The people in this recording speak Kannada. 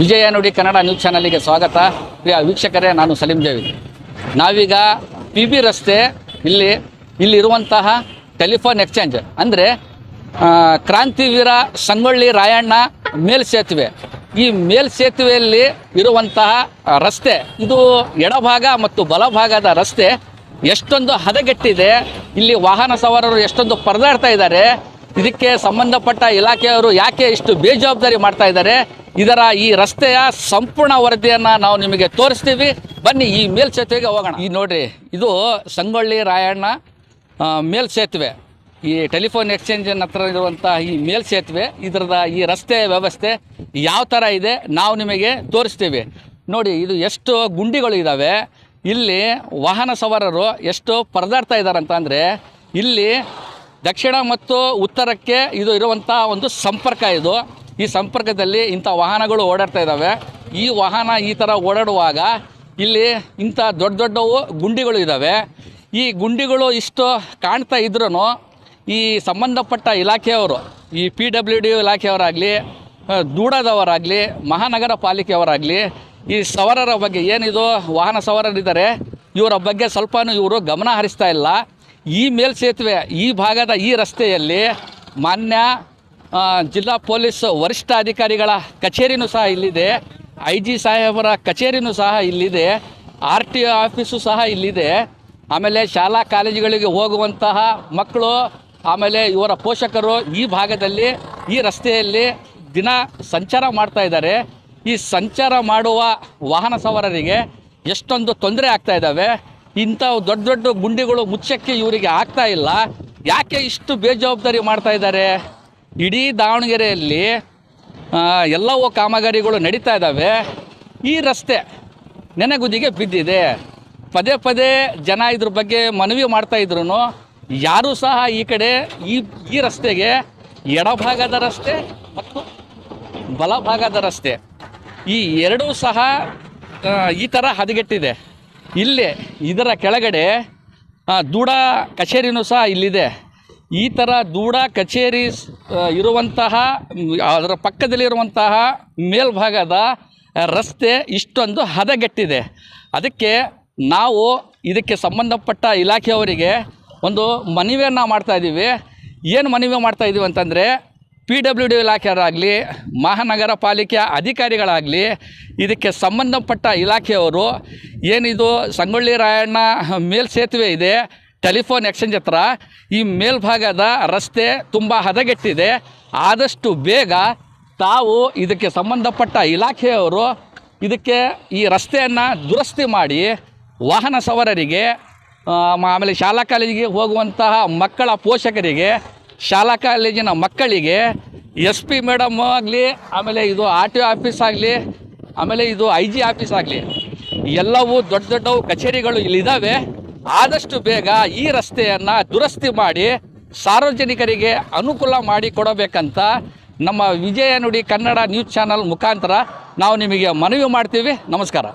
ವಿಜಯ ನುಡಿ ಕನ್ನಡ ನ್ಯೂಸ್ ಚಾನಲ್ಗೆ ಸ್ವಾಗತ. ಪ್ರಿಯ ವೀಕ್ಷಕರೇ, ನಾನು ಸಲೀಂ ದೇವಿ ನಾವೀಗ ಪಿ ಬಿ ರಸ್ತೆ ಇಲ್ಲಿ, ಇಲ್ಲಿರುವಂತಹ ಟೆಲಿಫೋನ್ ಎಕ್ಸ್ಚೇಂಜ್, ಅಂದರೆ ಕ್ರಾಂತಿವೀರ ಸಂಗೊಳ್ಳಿ ರಾಯಣ್ಣ ಮೇಲ್ಸೇತುವೆ ಈ ಮೇಲ್ಸೇತುವೆಯಲ್ಲಿ ಇರುವಂತಹ ರಸ್ತೆ, ಇದು ಎಡಭಾಗ ಮತ್ತು ಬಲಭಾಗದ ರಸ್ತೆ, ಎಷ್ಟೊಂದು ಹದಗೆಟ್ಟಿದೆ. ಇಲ್ಲಿ ವಾಹನ ಸವಾರರು ಎಷ್ಟೊಂದು ಪರದಾಡ್ತಾ ಇದ್ದಾರೆ. ಇದಕ್ಕೆ ಸಂಬಂಧಪಟ್ಟ ಇಲಾಖೆಯವರು ಯಾಕೆ ಇಷ್ಟು ಬೇಜವಾಬ್ದಾರಿ ಮಾಡ್ತಾ ಇದ್ದಾರೆ? ಇದರ ಈ ರಸ್ತೆಯ ಸಂಪೂರ್ಣ ವರದಿಯನ್ನು ನಾವು ನಿಮಗೆ ತೋರಿಸ್ತೀವಿ. ಬನ್ನಿ ಈ ಮೇಲ್ಸೇತುವೆಗೆ ಹೋಗೋಣ. ಈ ನೋಡ್ರಿ, ಇದು ಸಂಗೊಳ್ಳಿ ರಾಯಣ್ಣ ಮೇಲ್ಸೇತುವೆ. ಈ ಟೆಲಿಫೋನ್ ಎಕ್ಸ್ಚೇಂಜಿನ ಹತ್ರ ಇರುವಂಥ ಈ ಮೇಲ್ಸೇತುವೆ, ಇದರದ ಈ ರಸ್ತೆ ವ್ಯವಸ್ಥೆ ಯಾವ ಥರ ಇದೆ ನಾವು ನಿಮಗೆ ತೋರಿಸ್ತೀವಿ. ನೋಡಿ, ಇದು ಎಷ್ಟು ಗುಂಡಿಗಳು ಇದ್ದಾವೆ ಇಲ್ಲಿ ವಾಹನ ಸವಾರರು ಎಷ್ಟು ಪರದಾಡ್ತಾ ಇದ್ದಾರಂತ ಅಂದರೆ, ಇಲ್ಲಿ ದಕ್ಷಿಣ ಮತ್ತು ಉತ್ತರಕ್ಕೆ ಇದು ಇರುವಂಥ ಒಂದು ಸಂಪರ್ಕ ಇದು. ಈ ಸಂಪರ್ಕದಲ್ಲಿ ಇಂಥ ವಾಹನಗಳು ಓಡಾಡ್ತಾ ಇದ್ದಾವೆ. ಈ ವಾಹನ ಈ ಥರ ಓಡಾಡುವಾಗ ಇಲ್ಲಿ ಇಂಥ ದೊಡ್ಡ ದೊಡ್ಡವು ಗುಂಡಿಗಳು ಇದ್ದಾವೆ. ಈ ಗುಂಡಿಗಳು ಇಷ್ಟು ಕಾಣ್ತಾ ಇದ್ರೂ ಈ ಸಂಬಂಧಪಟ್ಟ ಇಲಾಖೆಯವರು, ಈ ಪಿ ಡಬ್ಲ್ಯೂ ಡಿ ಇಲಾಖೆಯವರಾಗಲಿ ದೂಡದವರಾಗಲಿ, ಮಹಾನಗರ ಪಾಲಿಕೆಯವರಾಗಲಿ, ಈ ಸವಾರರ ಬಗ್ಗೆ ಏನಿದು, ವಾಹನ ಸವಾರರಿದ್ದಾರೆ, ಇವರ ಬಗ್ಗೆ ಸ್ವಲ್ಪನೂ ಇವರು ಗಮನ ಹರಿಸ್ತಾ ಇಲ್ಲ. ಈ ಮೇಲ್ಸೇತುವೆ, ಈ ಭಾಗದ ಈ ರಸ್ತೆಯಲ್ಲಿ ಮಾನ್ಯ ಜಿಲ್ಲಾ ಪೊಲೀಸ್ ವರಿಷ್ಠ ಅಧಿಕಾರಿಗಳ ಕಚೇರಿನೂ ಸಹ ಇಲ್ಲಿದೆ. ಐ ಜಿ ಸಾಹೇಬರ ಕಚೇರಿನೂ ಸಹ ಇಲ್ಲಿದೆ. ಆರ್ ಟಿ ಒ ಆಫೀಸು ಸಹ ಇಲ್ಲಿದೆ. ಆಮೇಲೆ ಶಾಲಾ ಕಾಲೇಜುಗಳಿಗೆ ಹೋಗುವಂತಹ ಮಕ್ಕಳು, ಆಮೇಲೆ ಇವರ ಪೋಷಕರು ಈ ಭಾಗದಲ್ಲಿ, ಈ ರಸ್ತೆಯಲ್ಲಿ ದಿನ ಸಂಚಾರ ಮಾಡ್ತಾ ಇದ್ದಾರೆ. ಈ ಸಂಚಾರ ಮಾಡುವ ವಾಹನ ಸವಾರರಿಗೆ ಎಷ್ಟೊಂದು ತೊಂದರೆ ಆಗ್ತಾ ಇದ್ದಾವೆ. ಇಂಥ ದೊಡ್ಡ ದೊಡ್ಡ ಗುಂಡಿಗಳು ಮುಚ್ಚಕ್ಕೆ ಇವರಿಗೆ ಆಗ್ತಾ ಇಲ್ಲ. ಯಾಕೆ ಇಷ್ಟು ಬೇಜವಾಬ್ದಾರಿ ಮಾಡ್ತಾ ಇದ್ದಾರೆ? ಇಡೀ ದಾವಣಗೆರೆಯಲ್ಲಿ ಎಲ್ಲವೂ ಕಾಮಗಾರಿಗಳು ನಡೀತಾ ಇದ್ದಾವೆ. ಈ ರಸ್ತೆ ನೆನೆಗುದಿಗೆ ಬಿದ್ದಿದೆ. ಪದೇ ಪದೇ ಜನ ಇದ್ರ ಬಗ್ಗೆ ಮನವಿ ಮಾಡ್ತಾ ಇದ್ರು ಯಾರೂ ಸಹ ಈ ಕಡೆ ಈ ಈ ರಸ್ತೆಗೆ ಎಡಭಾಗದ ರಸ್ತೆ ಮತ್ತು ಬಲಭಾಗದ ರಸ್ತೆ. ಈ ಎರಡೂ ಸಹ ಈ ಥರ ಹದಗೆಟ್ಟಿದೆ. ಇಲ್ಲಿ ಇದರ ಕೆಳಗಡೆ ದೂಡ ಕಚೇರಿನೂ ಸಹ ಇಲ್ಲಿದೆ. ಈ ಥರ ದೂಡ ಕಚೇರಿ ಇರುವಂತಹ ಅದರ ಪಕ್ಕದಲ್ಲಿರುವಂತಹ ಮೇಲ್ಭಾಗದ ರಸ್ತೆ ಇಷ್ಟೊಂದು ಹದಗೆಟ್ಟಿದೆ. ಅದಕ್ಕೆ ನಾವು ಇದಕ್ಕೆ ಸಂಬಂಧಪಟ್ಟ ಇಲಾಖೆಯವರಿಗೆ ಒಂದು ಮನವಿಯನ್ನು ಮಾಡ್ತಾಯಿದ್ದೀವಿ ಏನು ಮನವಿ ಮಾಡ್ತಾ ಇದ್ದೀವಿ ಅಂತಂದರೆ, ಪಿ ಡಬ್ಲ್ಯೂ ಡಿ ಇಲಾಖೆಯವರಾಗಲಿ ಮಹಾನಗರ ಪಾಲಿಕೆ ಅಧಿಕಾರಿಗಳಾಗಲಿ, ಇದಕ್ಕೆ ಸಂಬಂಧಪಟ್ಟ ಇಲಾಖೆಯವರು ಏನಿದು, ಸಂಗೊಳ್ಳಿ ರಾಯಣ್ಣ ಮೇಲ್ ಸೇತುವೆ ಇದೆ ಟೆಲಿಫೋನ್ ಎಕ್ಸ್ಚೇಂಜ್ ಹತ್ರ ಈ ಮೇಲ್ಭಾಗದ ರಸ್ತೆ ತುಂಬ ಹದಗೆಟ್ಟಿದೆ. ಆದಷ್ಟು ಬೇಗ ತಾವು ಇದಕ್ಕೆ ಸಂಬಂಧಪಟ್ಟ ಇಲಾಖೆಯವರು ಇದಕ್ಕೆ ಈ ರಸ್ತೆಯನ್ನು ದುರಸ್ತಿ ಮಾಡಿ ವಾಹನ ಸವಾರರಿಗೆ ಆಮೇಲೆ ಶಾಲಾ ಕಾಲೇಜಿಗೆ ಹೋಗುವಂತಹ ಮಕ್ಕಳ ಪೋಷಕರಿಗೆ, ಶಾಲಾ ಕಾಲೇಜಿನ ಮಕ್ಕಳಿಗೆ ಎಸ್ ಪಿ ಮೇಡಮ್ ಆಗಲಿ, ಆಮೇಲೆ ಇದು ಆರ್ ಟಿ ಒ ಆಫೀಸ್ ಆಗಲಿ, ಆಮೇಲೆ ಇದು ಐ ಜಿ ಆಫೀಸ್ ಆಗಲಿ, ಎಲ್ಲವೂ ದೊಡ್ಡ ದೊಡ್ಡವು ಕಚೇರಿಗಳು ಇಲ್ಲಿದ್ದಾವೆ. ಆದಷ್ಟು ಬೇಗ ಈ ರಸ್ತೆಯನ್ನು ದುರಸ್ತಿ ಮಾಡಿ ಸಾರ್ವಜನಿಕರಿಗೆ ಅನುಕೂಲ ಮಾಡಿ ಕೊಡಬೇಕಂತ ನಮ್ಮ ವಿಜಯ ನುಡಿ ಕನ್ನಡ ನ್ಯೂಸ್ ಚಾನಲ್ ಮುಖಾಂತರ ನಾವು ನಿಮಗೆ ಮನವಿ ಮಾಡ್ತೀವಿ. ನಮಸ್ಕಾರ.